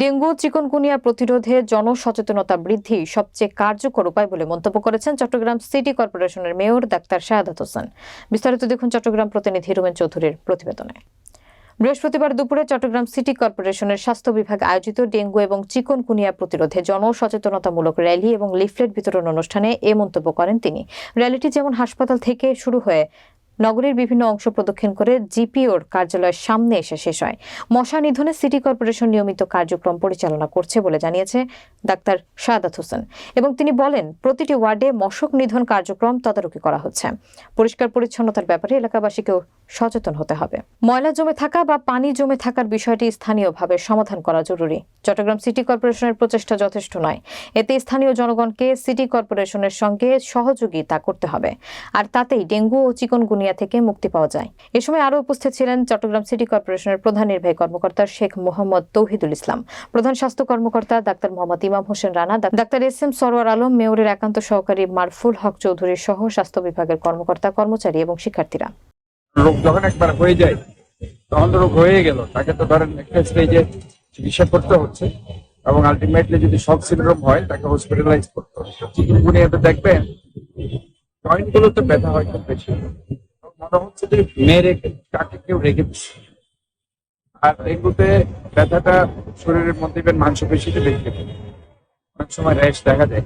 Dengue ও chikungunya প্রতিরোধে জনসচেতনতা বৃদ্ধি সবচেয়ে কার্যকর উপায় বলে মন্তব্য করেছেন চট্টগ্রাম সিটি কর্পোরেশনের মেয়র ডাক্তার শাহাদাত হোসেন। বিস্তারিত দেখুন চট্টগ্রাম প্রতিনিধি রুমেন চৌধুরীর প্রতিবেদনে। বৃহস্পতিবার দুপুরে চট্টগ্রাম সিটি কর্পোরেশনের স্বাস্থ্য বিভাগ আয়োজিত ডেঙ্গু এবং চিকনগুনিয়া প্রতিরোধে জনসচেতনতামূলক র্যালি এবং লিফলেট বিতরণ অনুষ্ঠানে এ মন্তব্য করেন তিনি। র্যালিটি যেমন হাসপাতাল থেকে শুরু হয়ে নগরীর বিভিন্ন অংশ প্রদক্ষিণ করে জিপিওর কার্যালয়ের সামনে এসে শেষ হয়। মশা নিধনে সিটি কর্পোরেশন নিয়মিত কার্যক্রম পরিচালনা করছে বলে জানিয়েছে ডাক্তার শাহাদাত হোসেন এবং তিনি বলেন, প্রতিটি ওয়ার্ডে মশক নিধন কার্যক্রম তদারকি করা হচ্ছে। পরিষ্কার পরিচ্ছন্নতার ব্যাপারে এলাকাবাসীকেও সচেতন হতে হবে। ময়লা জমে থাকা বা পানি জমে থাকার বিষয়টি স্থানীয়ভাবে সমাধান করা জরুরি। চট্টগ্রাম সিটি কর্পোরেশনের প্রচেষ্টা যথেষ্ট নয়। এতে স্থানীয় জনগণকে সিটি কর্পোরেশনের সঙ্গে সহযোগিতা করতে হবে। আর তাতেই ডেঙ্গু ও চিকনগুনিয়া থেকে মুক্তি পাওয়া যায়। এ সময় আরও উপস্থিত ছিলেন চট্টগ্রাম সিটি কর্পোরেশনের প্রধান নির্বাহী কর্মকর্তা শেখ মোহাম্মদ তৌহিদুল ইসলাম, প্রধান স্বাস্থ্য কর্মকর্তা doctor Mohammad Imam Hossain Rana doctor S M Sarwar Alam, মেয়রের একান্ত সহকারী মারফুল হক চৌধুরী সহ স্বাস্থ্য বিভাগের কর্মকর্তা, কর্মচারী এবং শিক্ষার্থীরা। রোগ যখন একবার হয়ে যায়, তখন তো রোগ হয়ে গেল। তাকে তো ধরেন একটা স্টেজে চিকিৎসা করতে হচ্ছে এবং আলটিমেটলি যদি শক সিন্ড্রোম হয়, তাকে হসপিটালাইজ করতে হবে। চিকুনগুনিয়াতে দেখবেন জয়েন্ট গুলোতে ব্যথা হয় খুব বেশি। মনে হচ্ছে যে মেরে কাকে কেউ রেখে আর ডেঙ্গুতে ব্যথাটা শরীরের মধ্যে মাংসপেশিতে পাবে অনেক সময় র্যাশ দেখা যায়